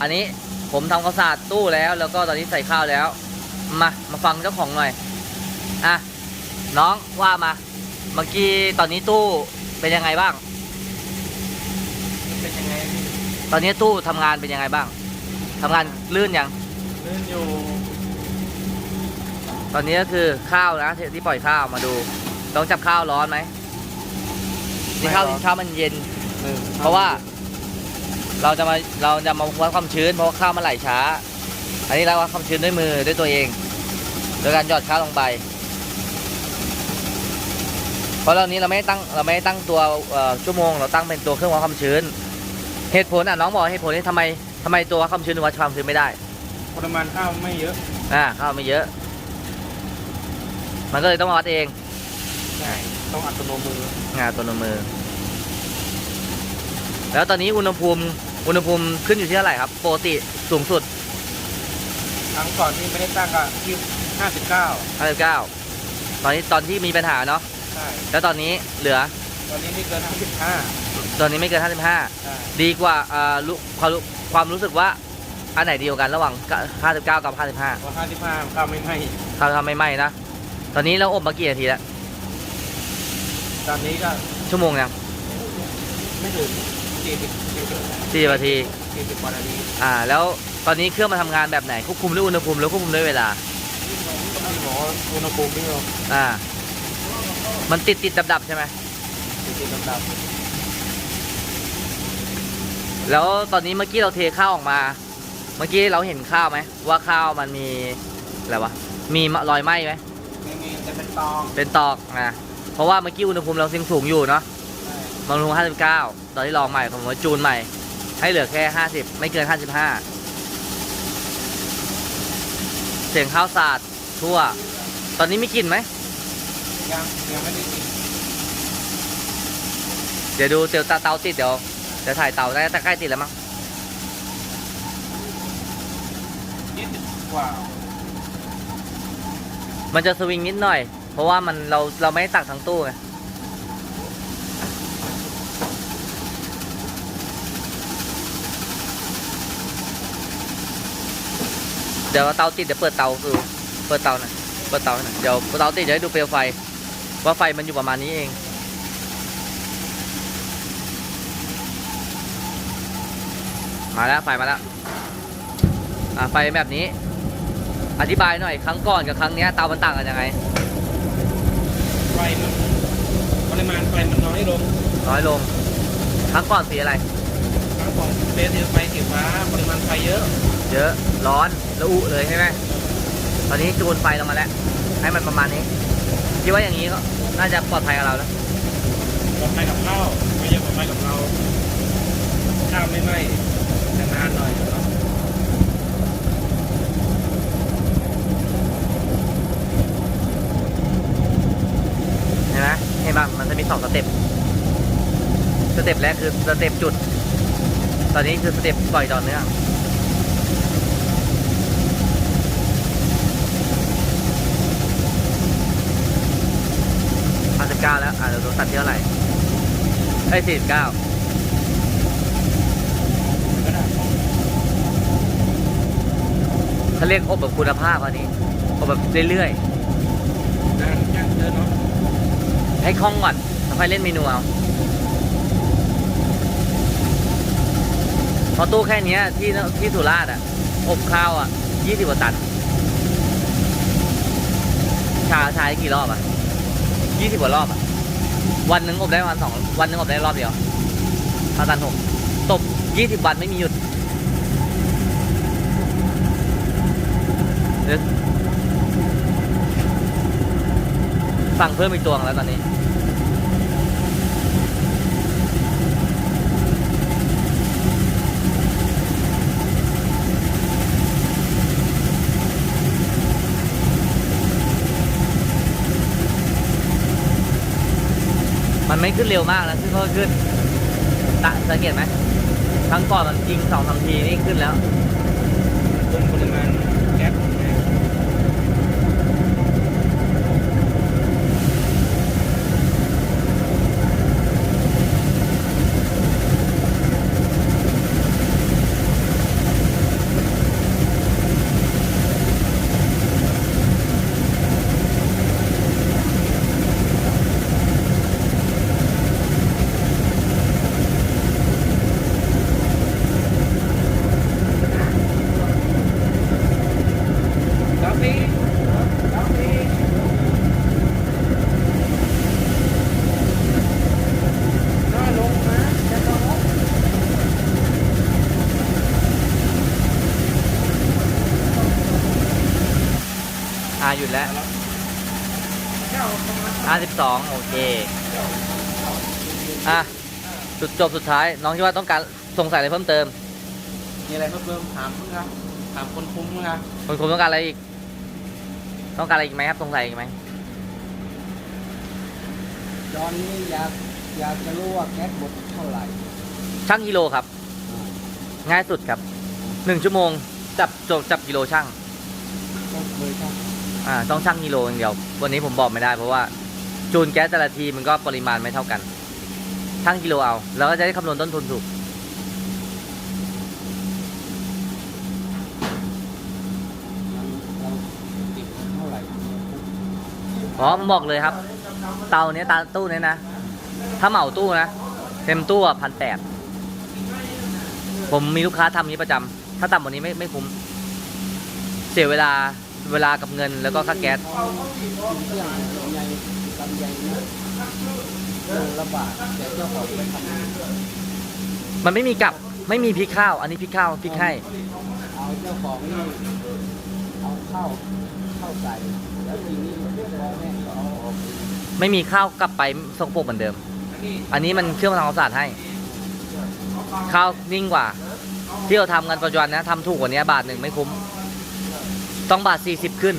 อันนี้ผมทำความสะอาดตู้แล้ว แล้วก็ตอนนี้ใส่ข้าวแล้ว มามาฟังเจ้าของหน่อยอะน้องว่ามา เมื่อกี้ตอนนี้ตู้เป็นยังไงบ้าง เป็นยังไงพี่ตอนนี้ตู้ทำงานเป็นยังไงบ้างทำงานลื่นยัง ลื่นอยู่ตอนนี้ก็คือข้าวนะที่ที่ปล่อยข้าวมาดูต้องจับข้าวร้อนไหมนี่ข้าวข้าวมันเย็นหนึ่งเพราะว่า เราจะมาเราจะมาวัดความชื้นเพราะว่าข้าวมันไหลช้า อันนี้เราวัดความชื้นด้วยมือด้วยตัวเอง โดยการหยอดข้าวลงไป เพราะเรานี้เราไม่ได้ตั้งเราไม่ได้ตั้งตัวเอ่อชั่วโมง เราตั้งเป็นตัวเครื่องวัดความชื้น เหตุผลอะน้องบอกเหตุผลนี่ทำไมทำไมตัววัดความชื้นถึงวัดความชื้นไม่ได้ปริมาณข้าวไม่เยอะอ่าข้าวไม่เยอะ มันก็เลยต้องมาวัดเองใช่ต้องอัตโนมืองานตัวในมือแล้วตอนนี้อุณหภูมิ อุณหภูมิขึ้นอยู่ที่เท่าไหร่ครับปกติสูงสุดครั้งก่อนที่ไม่ได้ตั้งก็ที่ห้าสิบเก้า59ตอนนี้ตอนที่มีปัญหาเนาะใช่แล้วตอนนี้เหลือตอนนี้ไม่เกินห้าสิบห้าตอนนี้ไม่เกินใช่55ดีกว่าอ่ารู้ความรู้ความรู้สึกว่าอันไหนดีกว่ากันระหว่าง 59 กับ 55พอห้าสิบห้าข้าวไม่ไหม้ถ้าทำไม่ไหม้นะ ตอนนี้เราอบมากี่นาทีแล้วตอนนี้ก็ชั่วโมงยังไม่ถึง สี่สิบสี่สิบ4นาที สี่สิบกว่านาทีอ่า แล้วตอนนี้เครื่องมาทำงานแบบไหนควบคุมด้วยอุณหภูมิหรือควบคุมด้วยเวลาต้องหมออุณหภูมิที่เราอ่า มันติดติดดับดับๆใช่ไหมสี่สิบลำดับแล้วตอนนี้เมื่อกี้เราเทข้าวออกมา เมื่อกี้เราเห็นข้าวไหมว่าข้าวมันมีอะไรวะมีรอยไหม้ไหมไม่มีจะเป็นตองเป็นตอกนะเพราะว่าเมื่อกี้อุณหภูมิเรายังสูงอยู่เนาะ ใช่มันลง59 ตอนที่ลองใหม่ผมว่าจูนใหม่ ให้เหลือแค่ 50 ไม่เกิน 55 เสียงข้าวสาดทั่ว ตอนนี้มีกลิ่นไหมยังยังไม่ได้กินเดี๋ยวดูเดี๋ยวเตาติดเดี๋ยวเดี๋ยวถ่ายเตาได้แต่ใกล้ติดแล้วมั้งยี่สิบกว่ามันจะสวิงนิดหน่อย เพราะว่ามันเราเราไม่ได้ตักทั้งตู้ไง เดี๋ยวเตาติดเดี๋ยวเปิดเตาดูเปิดเตาหน่อยเปิดเตาหน่อยเดี๋ยวเตาติดเดี๋ยวให้ดูเปลวไฟ ว่าไฟมันอยู่ประมาณนี้เอง มาแล้วไฟมาแล้วอ่าไฟแบบนี้ อธิบายหน่อย ครั้งก่อนกับครั้งเนี้ยเตามันต่างกันยังไงไฟมันปริมาณไฟมันน้อยลงน้อยลง ครั้งก่อนสีอะไร ครั้งก่อนเบสไฟสีฟ้าปริมาณไฟเยอะเยอะร้อนระอุเลยใช่ไหมตอนนี้จูนไฟลงมาแล้ว ให้มันประมาณนี้คิดว่าอย่างนี้ก็น่าจะปลอดภัยกับเราแล้วปลอดภัยกับข้าวไม่ใช่ปลอดภัยกับเราข้าวไม่ไหม้แต่นานหน่อยเนาะเห็นไหมเห็นป่ะมันจะมีสองสเต็ปสเต็ปแรกคือสเต็ปจุด ตอนนี้คือสเต็ปปล่อยต่อเนื่องห้าสิบเก้าแล้ว อะเดี๋ยวดูตัดที่เท่าไหร่ไอ้สี่สิบเก้าก็ได้เขาเรียกอบแบบคุณภาพอันนี้อบแบบเรื่อยนานยังเยอะเนาะๆให้คล่องก่อนแล้วค่อยเล่นเมนูเอาเพ ราะตู้แค่เนี้ยที่ที่สุราษฎร์อะ อบข้าวอะยี่สิบกว่าตันชาชาได้กี่รอบอะยี่สิบกว่ารอบอะ วันหนึ่งอบได้วันสองวันหนึ่งอบได้รอบเดียวข้าวตันหกตบยี่สิบวันไม่มีหยุดสั่งเพิ่มอีกตัวแล้วตอนนี้ ไม่ขึ้นเร็วมากนะขึ้นก็ขึ้นตะสังเกตไหมครั้งก่อนมันยิงสองสามทีนี่ขึ้นแล้ว ต้นปริมาณ 52 โอเค อะ จุดจบสุดท้าย น้องคิดว่าต้องการสงสัยอะไรเพิ่มเติม มีอะไรเพิ่มเติมถามมึงครับถามคนคุ้มมึงครับคนคุ้มต้องการอะไรอีก ต้องการอะไรอีกไหมครับสงสัยอีกไหมตอนนี้อยากอยากจะรู้ว่าแก๊สหมดเท่าไหร่ช่างกิโลครับ ง่ายสุดครับหนึ่งชั่วโมงจับจบจับกิโลช่างอ่าต้องช่างกิโลอย่างเดียว วันนี้ผมบอกไม่ได้เพราะว่า จูนแก๊สแต่ละทีมันก็ปริมาณไม่เท่ากันช่างกิโลเอา แล้วก็จะได้คำนวณต้นทุนถูก อ๋อผมบอกเลยครับ เตาเนี้ยตาตู้เนี้ยนะ ถ้าเหมาตู้นะ เต็มตู้พันแปดผมมีลูกค้าทำนี้ประจำ ถ้าต่ำกว่านี้ไม่ไม่คุ้ม เสียเวลาเวลากับเงินแล้วก็ค่าแก๊ส ลำไยลำไยนะโลละบาทแต่เจ้าของไปทำมันไม่มีกับไม่มีพริกข้าว อันนี้พริกข้าวพริกให้เอาเจ้าของนี่เอาข้าวข้าวใส่แล้วทีนี้มันพอแม่ก็เอาออกไม่มีข้าวกลับไปสกปรกเหมือนเดิม อันนี้มันเครื่องทำความสะอาดให้ ข้าวนิ่งกว่า ที่เราทำกันปัจจุบันนะทำถูกกว่านี้บาทหนึ่งไม่คุ้ม ต้องบาทสี่สิบขึ้น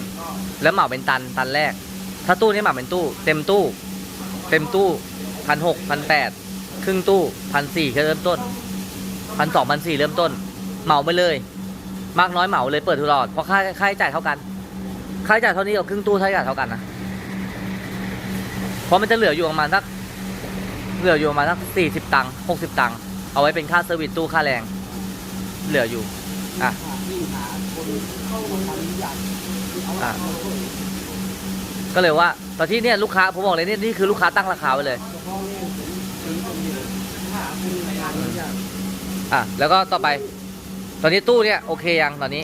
แล้วเหมาเป็นตันตันแรก ถ้าตู้นี้เหมาเป็นตู้ เต็มตู้ เต็มตู้พันหกพันแปดครึ่งตู้พันสี่เริ่มต้นพันสองพันสี่เริ่มต้น เหมาไปเลย มากน้อยเหมาเลยเปิดตลอดเพราะค่าค่าใช้จ่ายเท่ากัน ค่าใช้จ่ายเท่านี้กับครึ่งตู้ค่าใช้จ่ายเท่ากันนะเพราะมันจะเหลืออยู่ประมาณสักเหลืออยู่ประมาณสักสี่สิบตังค์หกสิบตังค์เอาไว้เป็นค่าเซอร์วิสตู้ค่าแรง เหลืออยู่อะยิ่งหาคนเข้ามาทำยากที่เอาอะเข้าช่วย ก็เลยว่าตอนที่เนี่ยลูกค้าผมบอกเลยนี่นี่คือลูกค้าตั้งราคาไว้เลย อะแล้วก็ต่อไป ตอนนี้ตู้เนี่ยโอเคยังตอนนี้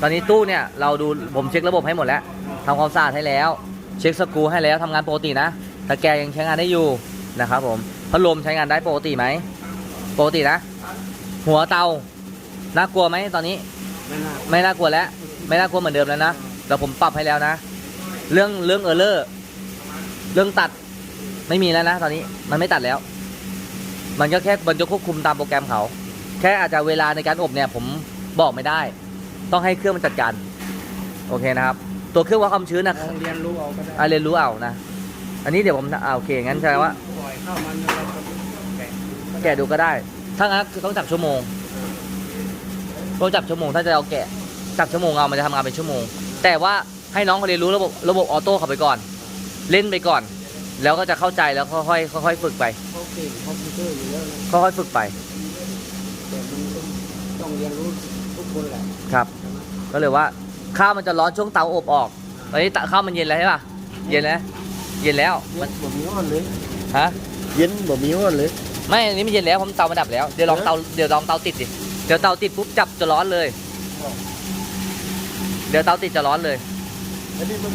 ตอนนี้ตู้เนี่ยเราดูผมเช็คระบบให้หมดแล้วทำความสะอาดให้แล้ว เช็คสกรูให้แล้วทำงานปกตินะตะแกรงยังใช้งานได้อยู่นะครับผมพัดลมใช้งานได้ปกติไหมปกตินะ หัวเตาน่ากลัวไหมตอนนี้ ไม่น่าไม่น่ากลัวแล้ว ไม่น่ากลัวเหมือนเดิมแล้วนะแต่ผมปรับให้แล้วนะ เรื่องเรื่องเออร์เลอร์เรื่องตัดไม่มีแล้วนะตอนนี้มันไม่ตัดแล้ว มันก็แค่มันจะควบคุมตามโปรแกรมเขา แค่อาจจะเวลาในการอบเนี่ยผมบอกไม่ได้ ต้องให้เครื่องมันจัดการโอเคนะครับ ตัวเครื่องวัดความชื้นนะลองเรียนรู้เอาก็ได้อะเรียนรู้เอานะอันนี้เดี๋ยวผมอ่าโอเคงั้นแสดงว่าปล่อยเข้ามันแล้วก็แกะแกะดูก็ได้ ถ้างั้นคือต้องจับชั่วโมงต้องจับชั่วโมงถ้าจะเอาแกะจับชั่วโมงเอามันจะทำงานเป็นชั่วโมง แต่ว่า ให้น้องเขาเรียนรู้ระบบระบบออโต้เขาไปก่อน เล่นไปก่อน แล้วก็จะเข้าใจแล้วค่อยๆค่อยๆฝึกไปเขาเก่งคอมพิวเตอร์อยู่แล้วนะค่อยๆฝึกไปแต่มันต้องเรียนรู้ทุกคนแหละครับ ใช่ไหมก็เลยว่าข้าวมันจะร้อนช่วงเตาอบออกตอนนี้ข้าวมันเย็นแล้วใช่ป่ะเย็นแล้วเย็นแล้วเย็มันนบ่มีอ้อนเลยฮะเย็นบ่มีอ้อนเลยไม่อันนี้มันเย็นแล้วผมเตามันดับแล้วเดี๋ยวลองเตาเดี๋ยวลองเตาติดดิเดี๋ยวเตาติดปุ๊บจับจะร้อนเลย เดี๋ยวเตาติดจะร้อนเลย Dali mo